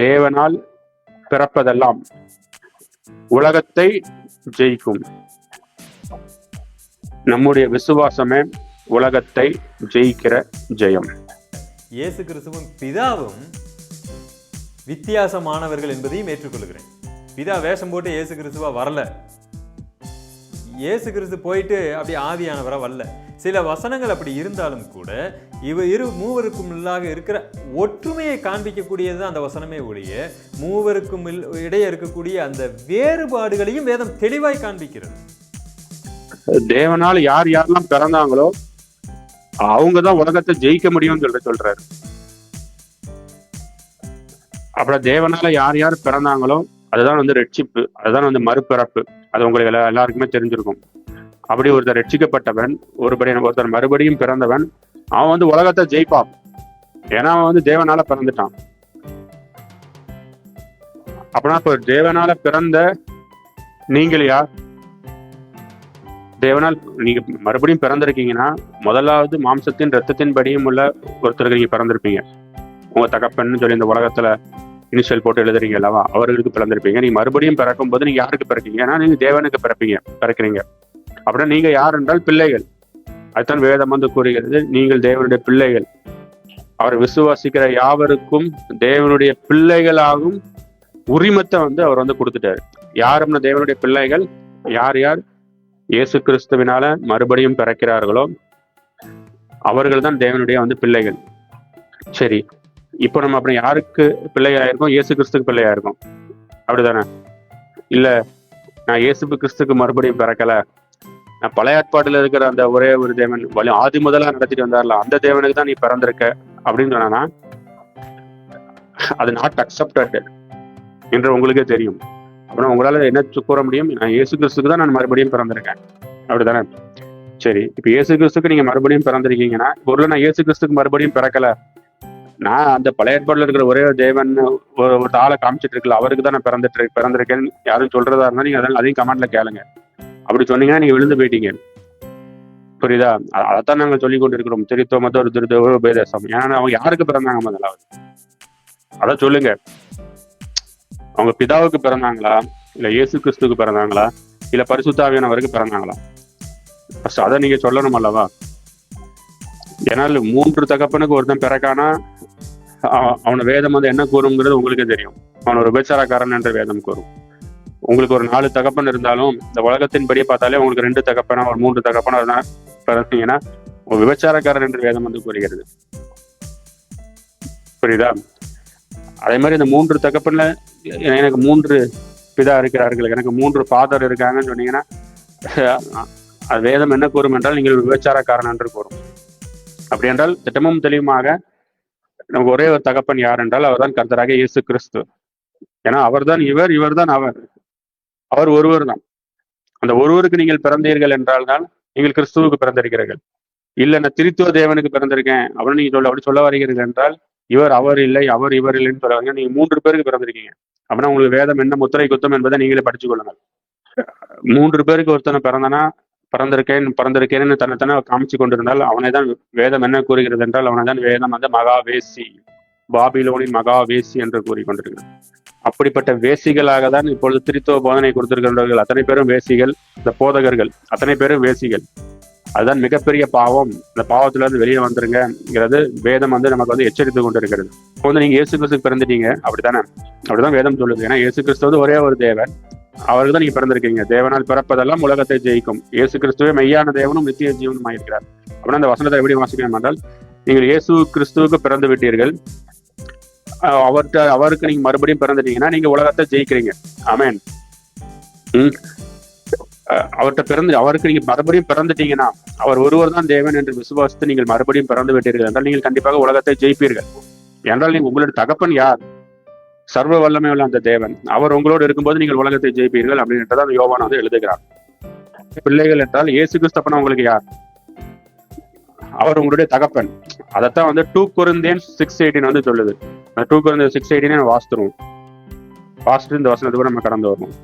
தேவனால் பிறப்பதெல்லாம் உலகத்தை ஜெயிக்கும். நம்முடைய விசுவாசமே உலகத்தை ஜெயிக்கிற ஜெயம். இயேசு கிறிஸ்துவும் பிதாவும் வித்தியாசமானவர்கள் என்பதையும் ஏற்றுக்கொள்கிறேன். பிதா வேஷம் போட்டு இயேசு கிறிஸ்துவா வரல. இயேசு கிறிஸ்து போயிட்டு அப்படி ஆவியானவரா வரல. சில வசனங்கள் அப்படி இருந்தாலும் கூட இவ இரு மூவருக்கும் இல்லாக இருக்கிற ஒற்றுமையை காண்பிக்கக்கூடியது அந்த வசனமே ஒழிய மூவருக்கும் இல்- இடையே இருக்கக்கூடிய அந்த வேறுபாடுகளையும் வேதம் தெளிவாய் காண்பிக்கிறது. தேவனால் யார் யாரெல்லாம் பிறந்தாங்களோ அவங்க தான் உலகத்தை ஜெயிக்க முடியும்னு சொல்ற சொல்றாரு. அப்புறம் தேவனால யார் யார் பிறந்தாங்களோ அதுதான் வந்து ரட்சிப்பு அதுதான் வந்து மறுபிறப்பு. அது உங்களுக்கு எல்லா- எல்லாருக்குமே தெரிஞ்சிருக்கும். அப்படி ஒருத்தர் ரட்சிக்கப்பட்டவன் ஒருபடி ஒருத்தர் மறுபடியும் பிறந்தவன் அவன் வந்து உலகத்தை ஜெயிப்பான். ஏன்னா அவன் வந்து தேவனால பிறந்துட்டான். அப்படின்னா இப்ப தேவனால பிறந்த நீங்கள் யார்? தேவனால் நீங்க மறுபடியும் பிறந்திருக்கீங்கன்னா முதலாவது மாம்சத்தின் ரத்தத்தின் படியும் உள்ள ஒருத்தருக்கு நீங்க பிறந்திருப்பீங்க. உங்க தகப்பன்னு சொல்லி இந்த உலகத்துல இனிஷியல் போட்டு எழுதுறீங்க அல்லவா? அவர்களுக்கு பிறந்திருப்பீங்க. நீங்க மறுபடியும் பிறக்கும் போது நீங்க யாருக்கு பிறக்கீங்கன்னா நீங்க தேவனுக்கு பிறப்பீங்க பிறக்கிறீங்க. அப்படின்னா நீங்க யார் என்றால் பிள்ளைகள். அதுதான் வேதம் வந்து கூறுகிறது. நீங்கள் தேவனுடைய பிள்ளைகள். அவர் விசுவாசிக்கிற யாவருக்கும் தேவனுடைய பிள்ளைகளாகும் உரிமத்தை வந்து அவர் வந்து கொடுத்துட்டாரு. யாரும்னா தேவனுடைய பிள்ளைகள்? யார் யார்? இயேசு கிறிஸ்துவினால மறுபடியும் பிறக்கிறார்களோ அவர்கள் தான் தேவனுடைய வந்து பிள்ளைகள். சரி. இப்போ நம்ம அப்புறம் யாருக்கு பிள்ளையா இருக்கோம் இயேசு கிறிஸ்துக்கு பிள்ளையா இருக்கோம் அப்படிதானே? இல்ல நான் இயேசு கிறிஸ்துக்கு மறுபடியும் பிறக்கல. நான் பழைய ஏற்பாட்டில் இருக்கிற அந்த ஒரே ஒரு தேவன் வழி ஆதி முதலா நடத்திட்டு வந்தார்ல அந்த தேவனுக்கு தான் நீ பிறந்திருக்க அப்படின்னு சொன்னா அது நாட் அக்செப்டட் என்று உங்களுக்கே தெரியும். அப்புறம் உங்களால என்ன கூற முடியும்? நான் இயேசு கிறிஸ்துக்கு தான் நான் மறுபடியும் பிறந்திருக்கேன். அப்படிதானே? சரி இப்ப இயேசு கிறிஸ்துக்கு நீங்க மறுபடியும் பிறந்திருக்கீங்கன்னா ஒரு நான் இயேசு கிறிஸ்துக்கு மறுபடியும் பிறக்கல நான் அந்த பழைய ஏற்பாடுல இருக்கிற ஒரே ஒரு தேவன் ஒரு ஒரு ஆளை காமிச்சிட்டு இருக்கல அவருக்கு தான் நான் பிறந்துட்டு பிறந்திருக்கேன்னு யாரும் சொல்றதா இருந்தா நீங்க அதனால அதையும் கமெண்ட்ல கேளுங்க. அப்படி சொன்னீங்கன்னா நீங்க விழுந்து போயிட்டீங்க. புரியுதா? அதைத்தான் நாங்க சொல்லி கொண்டு இருக்கிறோம் திருத்தோமத்த ஒரு திருத்தோ உபதேசம். ஏன்னா அவங்க யாருக்கு பிறந்தாங்க முதலாவது அத சொல்லுங்க. அவங்க பிதாவுக்கு பிறந்தாங்களா? இல்ல இயேசு கிறிஸ்துக்கு பிறந்தாங்களா? இல்ல பரிசுத்தாவியானவருக்கு பிறந்தாங்களா? ஃபர்ஸ்ட் அதை நீங்க சொல்லணும் அல்லவா? ஏன்னா மூன்று தகப்பனுக்கு ஒருத்தன் பிறக்கானா அவன வேதம் வந்து என்ன கூறுங்கிறது உங்களுக்கே தெரியும். அவன் ஒரு விபச்சாரக்காரன் என்ற வேதம் கூறும். உங்களுக்கு ஒரு நாலு தகப்பன் இருந்தாலும் இந்த உலகத்தின் படி பார்த்தாலே உங்களுக்கு ரெண்டு தகப்பனா ஒரு மூன்று தகப்பனா பிறந்தீங்கன்னா ஒரு விபச்சாரக்காரன் என்று வேதம் வந்து கூறுகிறது. புரியுதா? அதே மாதிரி இந்த மூன்று தகப்பன்ல எனக்கு மூன்று பிதா இருக்கிறார்கள் எனக்கு மூன்று ஃபாதர் இருக்காங்கன்னு சொன்னீங்கன்னா அது வேதம் என்ன கூறும் என்றால் நீங்கள் விபச்சாரக்காரன் என்று கூறும். அப்படி என்றால் திட்டமும் தெளிவுமாக நமக்கு ஒரே ஒரு தகப்பன் யார் என்றால் அவர்தான் கர்த்தராக இயேசு கிறிஸ்து. ஏன்னா அவர்தான் இவர் இவர்தான் அவர். அவர் ஒருவர் தான். அந்த ஒருவருக்கு நீங்கள் பிறந்தீர்கள் என்றால் தான் நீங்கள் கிறிஸ்துவுக்கு பிறந்திருக்கிறீர்கள். இல்ல நான் திருத்துவ தேவனுக்கு பிறந்திருக்கேன். அப்படின்னு நீங்க சொல்ல அப்படி சொல்ல வருகிறீர்கள் என்றால் இவர் அவர் இல்லை அவர் இவர் இல்லைன்னு சொல்ல வரீங்க நீங்க மூன்று பேருக்கு பிறந்திருக்கீங்க. அப்படின்னா உங்களுக்கு வேதம் என்ன முத்திரை குத்தம் என்பதை நீங்களே படிச்சு கொள்ளுங்கள். மூன்று பேருக்கு ஒருத்தனை பிறந்தனா? பிறந்திருக்கேன் பிறந்திருக்கேன்னு தன்னைத்தானே காமிச்சு கொண்டிருந்தால் அவனை தான் வேதம் என்ன கூறுகிறது என்றால் அவனை தான் வேதம் வந்து மகாவேசி பாபிலோனின் மகாவேசி என்று கூறிக்கொண்டிருக்கிறது அப்படிப்பட்ட வேசிகளாக தான் இப்பொழுது திருத்துவ போதனை கொடுத்திருக்கின்றவர்கள். அத்தனை பேரும் வேசிகள் இந்த போதகர்கள் அத்தனை பேரும் வேசிகள். அதுதான் மிகப்பெரிய பாவம். இந்த பாவத்துல இருந்து வெளியே வந்துருங்கிறது வேதம் வந்து நமக்கு வந்து எச்சரித்து கொண்டிருக்கிறது. இப்போ வந்து நீங்க இயேசு கிறிஸ்துக்கு பிறந்துட்டீங்க. அப்படித்தானே? அப்படிதான் வேதம் சொல்லுது. ஏன்னா இயேசு கிறிஸ்து வந்து ஒரே ஒரு தேவன். அவருக்கு தான் நீங்க பிறந்திருக்கீங்க. தேவனால் பிறப்பதெல்லாம் உலகத்தை ஜெயிக்கும். இயேசு கிறிஸ்துவே மெய்யான தேவனும் நித்திய ஜீவனும் ஆயிருக்கிறார். அப்படின்னா அந்த வசனத்தை எப்படி வாசிக்கணும் என்றால் நீங்கள் இயேசு கிறிஸ்துவுக்கு பிறந்து விட்டீர்கள். அவர்கிட்ட அவர்ட்ட அவருக்கு நீங்க மறுபடியும் பிறந்துட்டீங்கன்னா நீங்க உலகத்தை ஜெயிக்கிறீங்க. ஆமென். ம். அவர்ட்ட பிறந்து அவருக்கு நீங்க மறுபடியும் பிறந்துட்டீங்கன்னா அவர் ஒருவர் தான் தேவன் என்று விசுவாசித்து நீங்கள் மறுபடியும் பிறந்து விட்டீர்கள் என்றால் நீங்கள் கண்டிப்பாக உலகத்தை ஜெயிப்பீர்கள். என்றால் நீங்க உங்களுடைய தகப்பன் யார்? சர்வ வல்லமை உள்ள அந்த தேவன். அவர் உங்களோடு இருக்கும்போது நீங்கள் உலகத்தை ஜெயிப்பீர்கள் அப்படின்றத அந்த யோவான் வந்து எழுதுகிறார். பிள்ளைகள் என்றால் இயேசு கிறிஸ்தப்பன உங்களுக்கு யார்? அவர் உங்களுடைய தகப்பன். அதைத்தான் வந்து டூ குருந்தேன் சிக்ஸ் எயிட்டின் வந்து சொல்லுது. டூ குருந்தேன் சிக்ஸ் எயிட்டினே வாசித்துருவோம். வாசிட்டு இந்த வசனத்துக்கு நம்ம கடந்து வருவோம்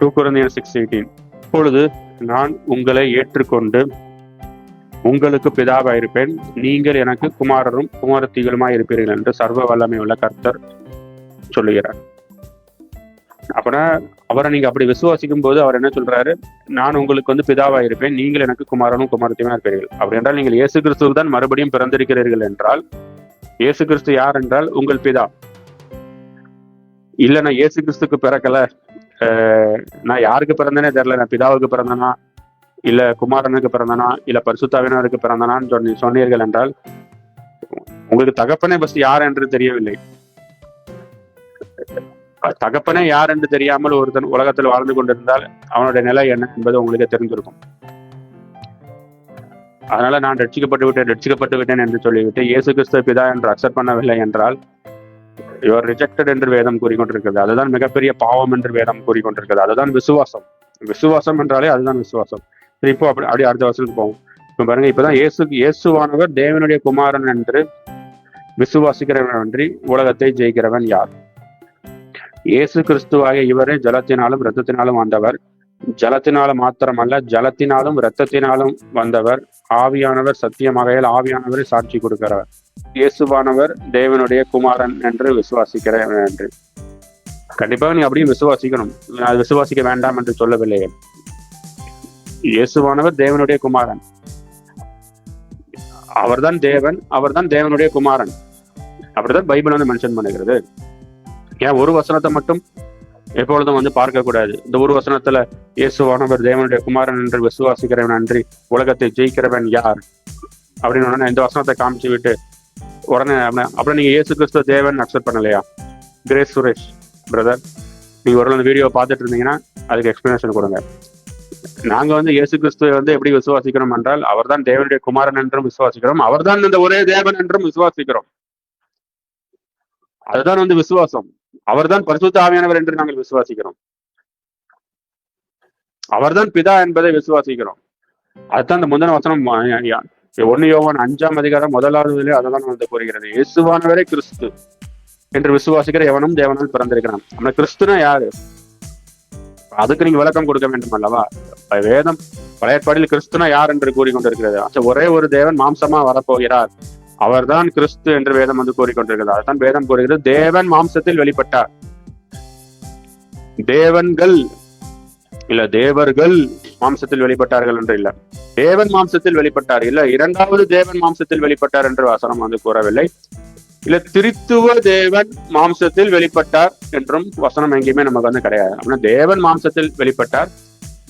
டூ குருந்தேன் சிக்ஸ் எயிட்டீன் இப்பொழுது நான் உங்களை ஏற்றுக்கொண்டு உங்களுக்கு பிதாவாக இருப்பேன். நீங்கள் எனக்கு குமாரரும் குமாரத்திகளுமாய் இருப்பீர்கள் என்று சர்வ வல்லமை உள்ள கர்த்தர் சொல்லுகிறார். அப்பனா அவரை நீங்க அப்படி விசுவாசிக்கும் போது அவர் என்ன சொல்றாரு? நான் உங்களுக்கு வந்து பிதாவா இருப்பேன். நீங்கள் எனக்கு குமாரனும் குமாரத்தையுமா இருப்பீர்கள். அப்படி என்றால் நீங்கள் இயேசு கிறிஸ்துவில் தான் மறுபடியும் பிறந்திருக்கிறீர்கள் என்றால் இயேசு கிறிஸ்து யார் என்றால் உங்கள் பிதா. இல்ல நான் இயேசு கிறிஸ்துக்கு பிறக்கல. அஹ், நான் யாருக்கு பிறந்தேனே தெரியல. நான் பிதாவுக்கு பிறந்தனா? இல்ல குமாரனுக்கு பிறந்தனா இல்ல பரிசுத்தாவினருக்கு பிறந்தனான்னு சொன்னி சொன்னீர்கள் என்றால் உங்களுக்கு தகப்பனே பஸ் யார் என்று தெரியவில்லை. தகப்பனே யார் என்று தெரியாமல் ஒருத்தன் உலகத்தில் வாழ்ந்து கொண்டிருந்தால் அவனுடைய நிலை என்ன என்பது உங்களுக்கு தெரிஞ்சிருக்கும் அதனால நான் ரட்சிக்கப்பட்டு விட்டேன் ரட்சிக்கப்பட்டு விட்டேன் என்று சொல்லிவிட்டு இயேசு கிறிஸ்து பிதா என்று அக்செப்ட் பண்ணவில்லை என்றால் யுவர் ரிஜெக்டட் என்று வேதம் கூறிக்கொண்டிருக்கிறது. அதுதான் மிகப்பெரிய பாவம் என்று வேதம் கூறிக்கொண்டிருக்கிறது. அதுதான் விசுவாசம். விசுவாசம் என்றாலே அதுதான் விசுவாசம். இப்போ அப்படி அப்படியே அடுத்த வருஷத்துக்கு போவோம். இப்போ பாருங்க இப்போதான் இயேசு இயேசுவானவர் தேவனுடைய குமாரன் என்று விசுவாசிக்கிறவன் அன்றி உலகத்தை ஜெயிக்கிறவன் யார்? இயேசு கிறிஸ்துவாகிய இவரே ஜலத்தினாலும் இரத்தத்தினாலும் வந்தவர் ஜலத்தினாலும் மாத்திரமல்ல ஜலத்தினாலும் இரத்தத்தினாலும் வந்தவர். ஆவியானவர் சத்தியமாகையால் ஆவியானவரை சாட்சி கொடுக்கிறவர். இயேசுவானவர் தேவனுடைய குமாரன் என்று விசுவாசிக்கிறவன் என்று கண்டிப்பாக நீ அப்படியும் விசுவாசிக்கணும். நான் விசுவாசிக்க வேண்டாம் என்று சொல்லவில்லை இயேசுவானவர் தேவனுடைய குமாரன். அவர்தான் தேவன் அவர்தான் தேவனுடைய குமாரன். அப்படிதான் பைபிள் வந்து மென்ஷன் பண்ணுகிறது. ஏன் ஒரு வசனத்தை மட்டும் எப்பொழுதும் வந்து பார்க்க கூடாது இந்த ஒரு வசனத்துல இயேசுவானவர் தேவனுடைய குமாரன் என்று விசுவாசிக்கிறவன் நன்றி உலகத்தை ஜெயிக்கிறவன் யார்? அப்படின்னு உடனே இந்த வசனத்தை காமிச்சு விட்டு உடனே அப்புறம் நீங்க இயேசு கிறிஸ்துவ தேவன் அக்செப்ட் பண்ணலையா? கிரேஸ் சுரேஷ் பிரதர் நீங்க ஒரு வீடியோ பார்த்துட்டு இருந்தீங்கன்னா அதுக்கு எக்ஸ்பிளனேஷன் கொடுங்க. நாங்க வந்து இயேசு கிறிஸ்துவை வந்து எப்படி விசுவாசிக்கிறோம் என்றால் அவர்தான் தேவனுடைய குமாரன் என்றும் விசுவாசிக்கிறோம். அவர்தான் இந்த ஒரே தேவன் என்றும் விசுவாசிக்கிறோம். அதுதான் வந்து விசுவாசம். அவர்தான் பரிசுத்த ஆவியானவர் என்று நாங்கள் விசுவாசிக்கிறோம். அவர்தான் பிதா என்பதை விசுவாசிக்கிறோம். அதுதான் இந்த முந்தின வசனம் ஒன்னு யோவான் அஞ்சாம் அதிகாரம் முதலாவதுலே அதான் வந்து கூறுகிறது. இயேசுவானவரே கிறிஸ்து என்று விசுவாசிக்கிற எவனும் தேவனால் பிறந்திருக்கிறான். நம்ம கிறிஸ்துனா யாரு? அதுக்கு நீங்க விளக்கம் கொடுக்க வேண்டும் அல்லவா? வேதம் பழைய கிறிஸ்துனா யார் என்று கூறிக்கொண்டிருக்கிறது. ஒரே ஒரு தேவன் மாம்சமா வரப்போகிறார். அவர்தான் கிறிஸ்து என்று வேதம் வந்து கூறிக்கொண்டிருக்கிறது. அதுதான் வேதம் கூறுகிறது தேவன் மாம்சத்தில் வெளிப்பட்டார். தேவன்கள் இல்ல தேவர்கள் மாம்சத்தில் வெளிப்பட்டார்கள் என்று இல்ல. தேவன் மாம்சத்தில் வெளிப்பட்டார். இல்ல இரண்டாவது தேவன் மாம்சத்தில் வெளிப்பட்டார் என்று வசனம் வந்து கூறவில்லை. இல்ல திருத்துவ தேவன் மாம்சத்தில் வெளிப்பட்டார் என்றும் வசனம் எங்கேயுமே நமக்கு வந்து கிடையாது. அப்படின்னா தேவன் மாம்சத்தில் வெளிப்பட்டார்.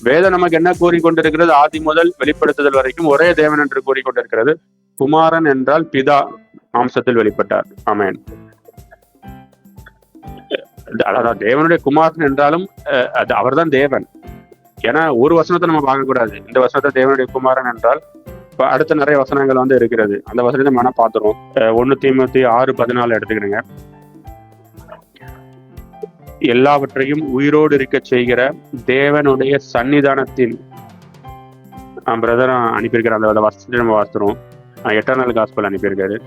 வேதம் நமக்கு என்ன கூறிக்கொண்டிருக்கிறது? ஆதி முதல் வெளிப்படுத்துதல் வரைக்கும் ஒரே தேவன் என்று கூறிக்கொண்டிருக்கிறது. குமாரன் என்றால் பிதா மாம்சத்தில் வெளிப்பட்டார். ஆமென். அதான் தேவனுடைய குமாரன் என்றாலும் அஹ், அது அவர்தான் தேவன். ஏன்னா ஒரு வசனத்தை நம்ம பார்க்கக்கூடாது. இந்த வசனத்தை தேவனுடைய குமாரன் என்றால் இப்போ அடுத்த நிறைய வசனங்கள் வந்து இருக்கிறது. அந்த வசனத்தை மன பார்த்துருவோம். ஒன்று தீமத்தி ஆறு பதினாலு எடுத்துக்கிடுங்க. எல்லாவற்றையும் உயிரோடு இருக்க செய்கிற தேவனுடைய சன்னிதானத்தின் பிரதர் அனுப்பியிருக்கிற அந்த வசனத்தை நம்ம வாசிக்கிறோம் எட்டர்னல் காஸ்பல் அனுப்பியிருக்காரு.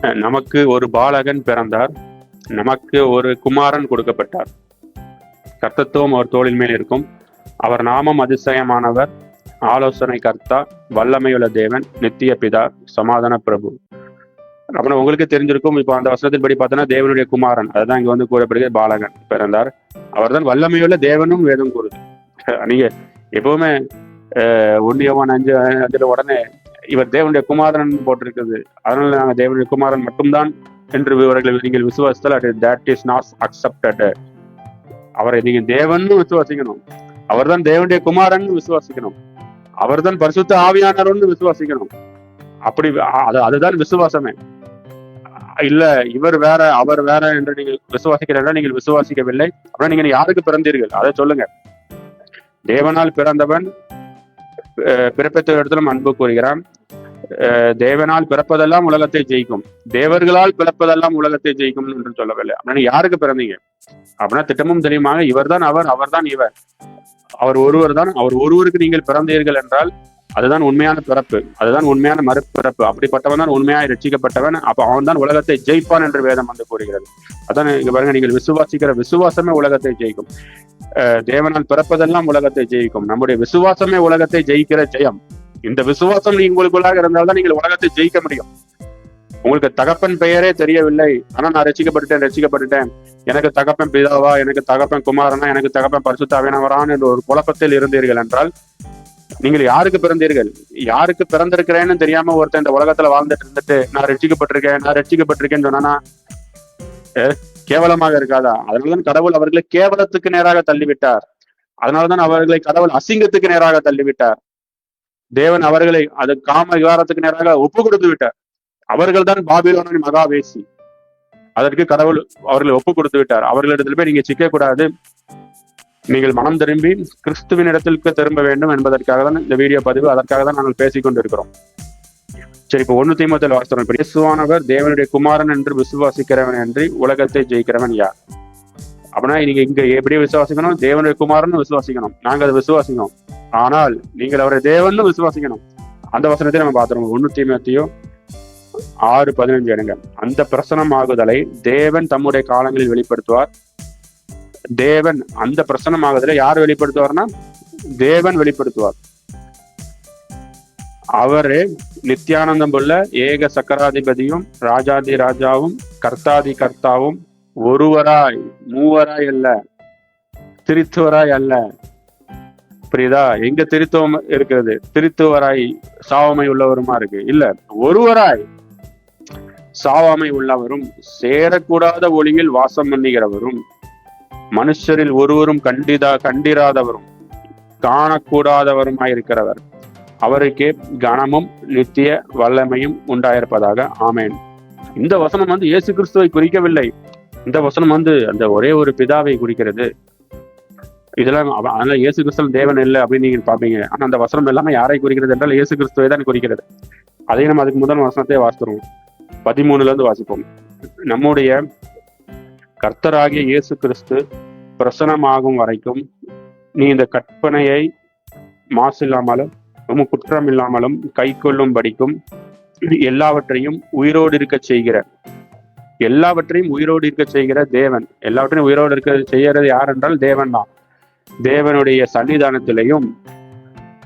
அஹ் நமக்கு ஒரு பாலகன் பிறந்தார். நமக்கு ஒரு குமாரன் கொடுக்கப்பட்டார். கர்த்தத்துவம் அவர் தோளின் மேல் இருக்கும். அவர் நாமம் அதிசயமானவர். ஆலோசனை கர்த்தா வல்லமையுள்ள தேவன் நித்திய பிதா சமாதான பிரபு. அப்புறம் உங்களுக்கு தெரிஞ்சிருக்கும் இப்போ அந்த வசனத்தின் படி பார்த்தோன்னா தேவனுடைய குமாரன். அதுதான் இங்க வந்து கூறப்படுகிறது பாலகன் பிறந்தார். அவர்தான் வல்லமையுள்ள தேவனும் வேதம் கூறுது. நீங்க எப்பவுமே ஒன்றியவான் அஞ்சு அஞ்சுல உடனே இவர் தேவனுடைய குமாரன் போட்டிருக்குது அதனால நாங்க தேவனுடைய குமாரன் மட்டும்தான் என்று இவர்களை நீங்கள் விசுவாசித்தால் தட் இஸ் நாட் அக்செப்டட் அவரை நீங்க தேவன் விசுவாசிக்கணும். அவர்தான் தேவனுடைய குமாரன் விசுவாசிக்கணும். அவர்தான் பரிசுத்த ஆவியானவர்னு விசுவாசிக்கணும். அப்படி அதுதான் விசுவாசமே. இல்ல இவர் வேற அவர் வேற என்று நீங்கள் விசுவாசிக்கிறீர்கள் நீங்கள் விசுவாசிக்கவில்லை. அப்படின்னா நீங்க யாருக்கு பிறந்தீர்கள்? அதை சொல்லுங்க. தேவனால் பிறந்தவன் அஹ், பிறப்பித்த இடத்திலும் அன்பு கூறுகிறான். அஹ், தேவனால் பிறப்பதெல்லாம் உலகத்தை ஜெயிக்கும். தேவர்களால் பிறப்பதெல்லாம் உலகத்தை ஜெயிக்கும் என்று சொல்லவில்லை. அப்படின்னா யாருக்கு பிறந்தீங்க? அப்படின்னா திட்டமும் தெரியுமாக இவர்தான் அவர் அவர்தான் இவர். அவர் ஒருவர் தான் அவர் ஒருவருக்கு நீங்கள் பிறந்தீர்கள் என்றால் அதுதான் உண்மையான பிறப்பு. அதுதான் உண்மையான மறுபிறப்பு. அப்படிப்பட்டவன் தான் உண்மையாக ரட்சிக்கப்பட்டவன். அப்ப அவன் தான் உலகத்தை ஜெயிப்பான் என்று வேதம் வந்து கூறுகிறது. அதான் இங்க பாருங்க நீங்கள் விசுவாசிக்கிற விசுவாசமே உலகத்தை ஜெயிக்கும். அஹ் தேவனால் பிறப்பதெல்லாம் உலகத்தை ஜெயிக்கும். நம்முடைய விசுவாசமே உலகத்தை ஜெயிக்கிற ஜெயம். இந்த விசுவாசம் நீ உங்களுக்குள்ளாக இருந்தால்தான் நீங்கள் உலகத்தை ஜெயிக்க முடியும். உங்களுக்கு தகப்பன் பெயரே தெரியவில்லை. ஆனா நான் ரசிக்கப்பட்டுட்டேன் ரசிக்கப்பட்டுட்டேன். எனக்கு தகப்பன் பிதாவா எனக்கு தகப்பன் குமாரனா எனக்கு தகப்பன் பரிசுத்தாவினவரான் என்ற ஒரு குழப்பத்தில் இருந்தீர்கள் என்றால் நீங்கள் யாருக்கு பிறந்தீர்கள்? யாருக்கு பிறந்திருக்கிறேன்னு தெரியாம ஒருத்தன் இந்த உலகத்துல வாழ்ந்துட்டு இருந்துட்டு நான் ரட்சிக்கப்பட்டிருக்கேன் நான் ரசிக்கப்பட்டிருக்கேன்னு சொன்னா கேவலமாக இருக்காதா? அதனாலதான் கடவுள் அவர்களை கேவலத்துக்கு நேராக தள்ளிவிட்டார். அதனாலதான் அவர்களை கடவுள் அசிங்கத்துக்கு நேராக தள்ளிவிட்டார். தேவன் அவர்களை அது காம விகாரத்துக்கு நேராக ஒப்பு கொடுத்து விட்டார். அவர்கள் தான் பாபிலோனின் மகாவேசி. அதற்கு கடவுள் அவர்களை ஒப்பு கொடுத்து விட்டார் அவர்களிடத்தில் போய் நீங்க சிக்க கூடாது நீங்கள் மனம் திரும்பி கிறிஸ்துவின் இடத்திற்கு திரும்ப வேண்டும் என்பதற்காக தான் இந்த வீடியோ பதிவு. அதற்காக தான் நாங்கள் பேசிக் கொண்டிருக்கிறோம். சரி இப்போ ஒண்ணு தீமத்தில் வாசிக்கிறோம் இப்ப இயேசுவானவர் தேவனுடைய குமாரன் என்று விசுவாசிக்கிறவன் என்று உலகத்தை ஜெயிக்கிறவன் யார்? அப்படின்னா நீங்க இங்க எப்படி விசுவாசிக்கணும்? தேவனுடைய குமாரன் விசுவாசிக்கணும். நாங்க அதை விசுவாசிக்கணும். ஆனால் நீங்கள் அவரை தேவன் விசுவாசிக்கணும். அந்த வசனத்தை நம்ம பார்த்துருவோம். ஒண்ணு தீமத்தையும் ஆறு பதினஞ்சு எடுங்க அந்த பிரசனமாகுதலை தேவன் தம்முடைய காலங்களில் வெளிப்படுத்துவார். தேவன் அந்த பிரசனமாகுதலை யார் வெளிப்படுத்துவார்னா? தேவன் வெளிப்படுத்துவார். அவரு நித்யானந்தம் உள்ள ஏக சக்கராதிபதியும் ராஜாதி ராஜாவும் கர்த்தாதி கர்த்தாவும் ஒருவராய் மூவராய் அல்ல திருத்துவராய் அல்ல. புரியுதா? எங்க திருத்துவம் இருக்கிறது? திருத்துவராய் சாவமை உள்ளவருமா இருக்கு? இல்ல ஒருவராய். சாவாமை உள்ளவரும் சேரக்கூடாத ஒளியில் வாசம் பண்ணுகிறவரும் மனுஷரில் ஒருவரும் கண்டிதா கண்டிராதவரும் காணக்கூடாதவருமாயிருக்கிறவர். அவருக்கே கனமும் நித்திய வல்லமையும் உண்டாயிருப்பதாக ஆமேன். இந்த வசனம் வந்து இயேசு கிறிஸ்துவை குறிக்கவில்லை. இந்த வசனம் வந்து அந்த ஒரே ஒரு பிதாவை குறிக்கிறது. இதெல்லாம் அதனால இயேசு கிறிஸ்தவன் தேவன் இல்லை அப்படின்னு நீங்க பாப்பீங்க ஆனா அந்த வசனம் எல்லாமே யாரை குறிக்கிறது என்றால் இயேசு கிறிஸ்துவை தான் குறிக்கிறது. அதையும் நம்ம அதுக்கு முதல் வசனத்தை வாசிக்கிறோம். பதிமூணுல இருந்து வாசிப்போம். நம்முடைய கர்த்தராகிய இயேசு கிறிஸ்து பிரசனமாகும் வரைக்கும் நீ இந்த கற்பனையை மாசில்லாமலும் உம் குற்றம் இல்லாமலும் கை கொள்ளும்படிக்கும் எல்லாவற்றையும் உயிரோடு இருக்க செய்கிற. எல்லாவற்றையும் உயிரோடு இருக்க செய்கிற தேவன். எல்லாவற்றையும் உயிரோடு இருக்க செய்யறது யார் என்றால் தேவன் தான். தேவனுடைய சன்னிதானத்திலையும்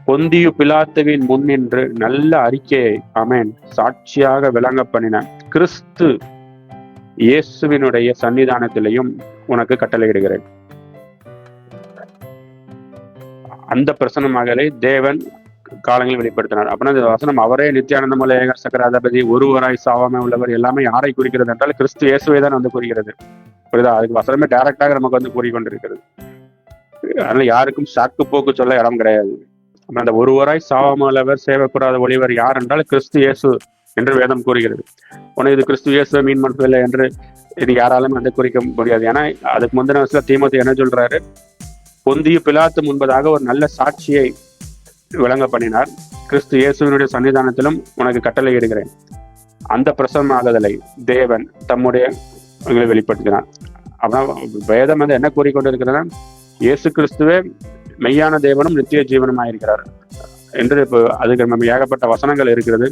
பொந்தியு பிலாத்துவின் முன் நின்று நல்ல அறிக்கையை அமேன் சாட்சியாக விளங்க பண்ணின கிறிஸ்து இயேசுவினுடைய சன்னிதானத்திலையும் உனக்கு கட்டளையிடுகிறேன். அந்த பிரசனமகளை தேவன் காலங்களில் வெளிப்படுத்தினார். அப்படின்னா இந்த வசனம் அவரே நித்யானந்தமலை ஏகர் சக்கராதிபதி ஒருவராய் சாவாமை உள்ளவர் எல்லாமே யாரை குறிக்கிறது என்றால் கிறிஸ்து இயேசுவை தான் வந்து குறிக்கிறது. புரியுதா? அதுக்கு வசனமே டைரக்டாக நமக்கு வந்து கூறிக்கொண்டிருக்கிறது. அதனால யாருக்கும் சாக்கு போக்கு சொல்ல இடம் கிடையாது. அந்த ஒருவராய் சாவாமலவர் சேவக்கூடாத ஒளிவர் யார் என்றால் கிறிஸ்து இயேசு என்று வேதம் கூறுகிறது. உனக்கு இது கிறிஸ்து இயேசுவை மீன் பண்ணவில்லை என்று இது யாராலும் வந்து குறிக்க முடியாது. ஏன்னா அதுக்கு முந்தின வருஷத்துல தீமத்து என்ன சொல்றாரு? பொந்திய பிலாத்து முன்பதாக ஒரு நல்ல சாட்சியை விளங்க பண்ணினார். கிறிஸ்து இயேசுவினுடைய சன்னிதானத்திலும் உனக்கு கட்டளை இடுகிறேன். அந்த பிரசவமாகுதலை தேவன் தம்முடைய வெளிப்படுத்தினார். அப்படின்னா வேதம் வந்து என்ன கூறிக்கொண்டிருக்கிறதுனா இயேசு கிறிஸ்துவே மெய்யான தேவனும் நித்திய ஜீவனுமாய் இருக்கிறார் என்று இப்போ அதுக்கு நம்ம ஏகப்பட்ட வசனங்கள் இருக்கிறது.